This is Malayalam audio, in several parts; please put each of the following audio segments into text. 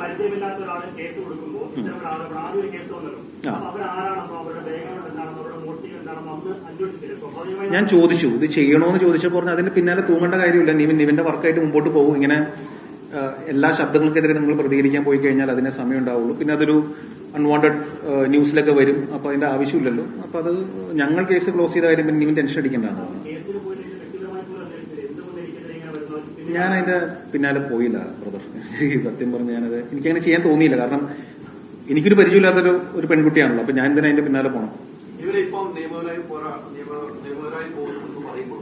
പരിചയമില്ലാത്ത കേസ് കൊടുക്കുമ്പോൾ ആദ്യം കേസ് വന്നല്ലോ ആ. അപ്പൊ അവരാരാണെന്നോ അവരുടെ ബാക്ക്ഗ്രൗണ്ട് എന്താണെന്നോ അവരുടെ മോട്ടീവ് എന്താണെന്നോ അന്ന് അന്വേഷിച്ചില്ല സ്വാഭാവികമായി ഞാൻ ചോദിച്ചു ഇത് ചെയ്യണോന്ന് ചോദിച്ചപ്പോൾ പറഞ്ഞു അതിന്റെ പിന്നാലെ തൂങ്ങേണ്ട കാര്യമില്ല. നിവിൻ നിവിന്റെ വർക്കായിട്ട് മുമ്പോട്ട് പോകും. ഇങ്ങനെ എല്ലാ ശബ്ദങ്ങൾക്കെതിരെ നിങ്ങൾ പ്രതികരിക്കാൻ പോയി കഴിഞ്ഞാൽ അതിനെ സമയം ഉണ്ടാവുള്ളൂ. പിന്നെ അതൊരു അൺവാണ്ടഡ് ന്യൂസിലൊക്കെ വരും. അപ്പൊ അതിന്റെ ആവശ്യമില്ലല്ലോ. അപ്പൊ അത് ഞങ്ങൾ കേസ് ക്ലോസ് ചെയ്ത കാര്യം പിന്നെ നിവിൻ ടെൻഷൻ അടിക്കേണ്ടതാണ്. ഞാൻ അതിന്റെ പിന്നാലെ പോയില്ല ബ്രദർ സത്യം പറഞ്ഞ് ഞാനത് എനിക്കങ്ങനെ ചെയ്യാൻ തോന്നിയില്ല. കാരണം എനിക്കൊരു പരിചയമില്ലാത്തൊരു ഒരു പെൺകുട്ടിയാണല്ലോ. അപ്പൊ ഞാൻ തന്നെ അതിന്റെ പിന്നാലെ പോകണം നിയമപരമായി നിയമപരമായി പോകുന്നു പറയുമ്പോൾ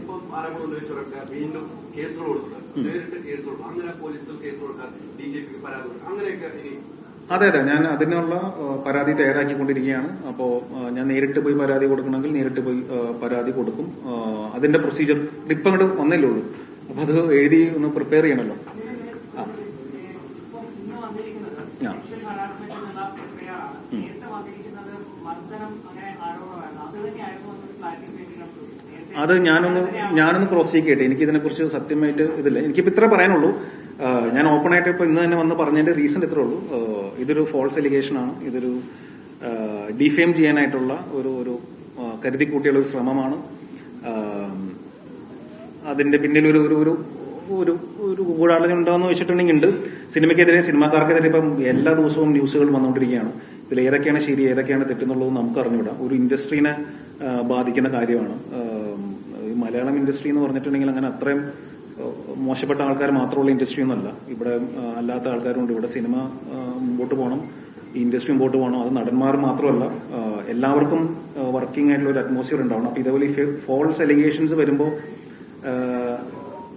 ഇപ്പം ഉന്നയിച്ചവരൊക്കെ വീണ്ടും കേസുകൾ കൊടുക്കുന്നത് നേരിട്ട് കേസ് കൊടുക്കും അങ്ങനെ പോലീസിൽ കേസ് കൊടുക്കാൻ ഡി ജി പിക്ക് പരാതി കൊടുക്കും അങ്ങനെയൊക്കെ ഇനി അതെ അതെ. ഞാൻ അതിനുള്ള പരാതി തയ്യാറാക്കിക്കൊണ്ടിരിക്കുകയാണ്. അപ്പോൾ ഞാൻ നേരിട്ട് പോയി പരാതി കൊടുക്കണമെങ്കിൽ നേരിട്ട് പോയി പരാതി കൊടുക്കും. അതിന്റെ പ്രൊസീജിയർ ഇപ്പം അങ്ങോട്ട് വന്നല്ലേ ഉള്ളൂ. അപ്പൊ അത് എഴുതി ഒന്ന് പ്രിപ്പയർ ചെയ്യണമല്ലോ ആ. അത് ഞാനൊന്ന് ഞാനൊന്ന് ക്രോസ് ചെയ്യട്ടെ. എനിക്ക് ഇതിനെക്കുറിച്ച് സത്യമായിട്ട് ഇതില്ല. എനിക്കിപ്പോ ഇത്ര പറയാനുള്ളൂ. ഞാൻ ഓപ്പൺ ആയിട്ട് ഇപ്പൊ ഇന്ന് തന്നെ വന്ന് പറഞ്ഞതിന്റെ റീസൺ ഇത്രേ ഉള്ളൂ. ഇതൊരു ഫോൾസ് എലിഗേഷൻ ആണ്. ഇതൊരു ഡിഫെയിം ചെയ്യാനായിട്ടുള്ള ഒരു ഒരു കരുതി കൂട്ടിയുള്ള ഒരു ശ്രമമാണ്. അതിന്റെ പിന്നിൽ ഒരു ഒരു ഒരു ഒരു ഒരു ഗൂഢാലോചന ഉണ്ടോയെന്ന് വെച്ചിട്ടുണ്ടെങ്കിൽ ഉണ്ട്. സിനിമയ്ക്കെതിരെ സിനിമാക്കാർക്കെതിരെ ഇപ്പം എല്ലാ ദിവസവും ന്യൂസുകൾ വന്നുകൊണ്ടിരിക്കുകയാണ് ഇതിൽ ഏതൊക്കെയാണ് ശരി ഏതൊക്കെയാണ് തെറ്റെന്നുള്ളത് നമുക്ക് അറിഞ്ഞുവിടാം ഒരു ഇൻഡസ്ട്രീനെ ബാധിക്കുന്ന കാര്യമാണ്. മലയാളം ഇൻഡസ്ട്രി എന്ന് പറഞ്ഞിട്ടുണ്ടെങ്കിൽ അങ്ങനെ അത്രയും മോശപ്പെട്ട ആൾക്കാർ മാത്രമുള്ള ഇൻഡസ്ട്രി ഒന്നുമല്ല ഇവിടെ അല്ലാത്ത ആൾക്കാരുണ്ട്. ഇവിടെ സിനിമ മുമ്പോട്ട് പോകണം. ഇൻഡസ്ട്രി മുമ്പോട്ട് പോകണം. അത് നടന്മാർ മാത്രമല്ല. എല്ലാവർക്കും വർക്കിംഗ് ആയിട്ടുള്ള ഒരു അറ്റ്മോസ്ഫിയർ ഉണ്ടാവണം. അപ്പൊ ഇതേപോലെ ഫോൾസ് എലിഗേഷൻസ് വരുമ്പോൾ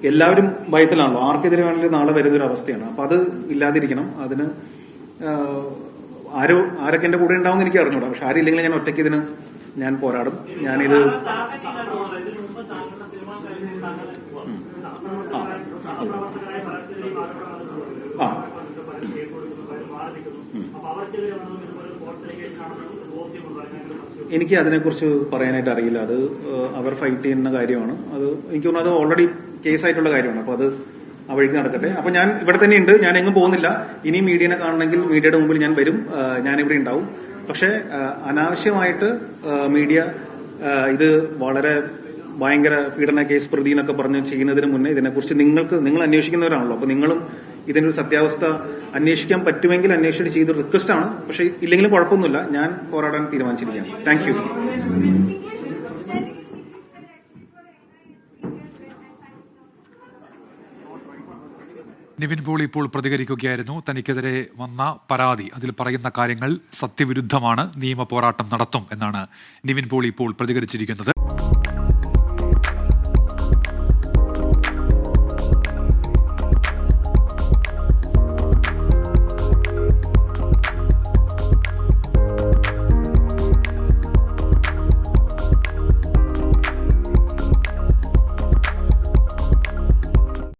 എല്ലാവരും ഭയത്തിലാണല്ലോ. ആർക്കെതിരെ വേണമെങ്കിലും നാളെ വരുന്നൊരു അവസ്ഥയാണ്. അപ്പൊ അത് ഇല്ലാതിരിക്കണം. അതിന് ആരോ ആരൊക്കെ എന്റെ കൂടെ ഉണ്ടാവും എനിക്ക് അറിഞ്ഞൂടാ. പക്ഷെ ആരില്ലെങ്കിൽ ഞാൻ ഒറ്റയ്ക്ക് ഇതിന് ഞാൻ പോരാടും. ഞാനിത് ഇതിനു എനിക്ക് അതിനെക്കുറിച്ച് പറയാനായിട്ട് അറിയില്ല. അത് അവർ ഫൈറ്റ് ചെയ്യുന്ന കാര്യമാണ്. അത് എനിക്ക് തോന്നുന്നു അത് ഓൾറെഡി കേസായിട്ടുള്ള കാര്യമാണ്. അപ്പൊ അത് ആ വഴിക്ക് നടക്കട്ടെ. അപ്പൊ ഞാൻ ഇവിടെ തന്നെ ഉണ്ട്. ഞാൻ എങ്ങും പോകുന്നില്ല. ഇനി മീഡിയനെ കാണണമെങ്കിൽ മീഡിയയുടെ മുമ്പിൽ ഞാൻ വരും. ഞാൻ ഇവിടെ ഉണ്ടാവും. പക്ഷെ അനാവശ്യമായിട്ട് മീഡിയ ഇത് വളരെ ഭയങ്കര പീഡന കേസ് പ്രതി എന്നൊക്കെ പറഞ്ഞ് ചെയ്യുന്നതിന് മുന്നേ ഇതിനെക്കുറിച്ച് നിങ്ങൾക്ക് നിങ്ങൾ അന്വേഷിക്കുന്നവരാണല്ലോ. അപ്പൊ നിങ്ങളും ഇതിനൊരു സത്യാവസ്ഥ അന്വേഷിക്കാൻ പറ്റുമെങ്കിൽ അന്വേഷിച്ച് ചെയ്ത് റിക്വസ്റ്റ് ആണ്. പക്ഷേ ഇല്ലെങ്കിലും കുഴപ്പമൊന്നുമില്ല. ഞാൻ പോരാടാൻ തീരുമാനിച്ചിരിക്കുകയാണ്. താങ്ക് യു നിവിൻ പോൾ ഇപ്പോൾ പ്രതികരിക്കുകയായിരുന്നു. തനിക്കെതിരെ വന്ന പരാതി അതിൽ പറയുന്ന കാര്യങ്ങൾ സത്യവിരുദ്ധമാണ്. നിയമ പോരാട്ടം നടത്തും എന്നാണ് നിവിൻ പോൾ ഇപ്പോൾ പ്രതികരിച്ചിരിക്കുന്നത്.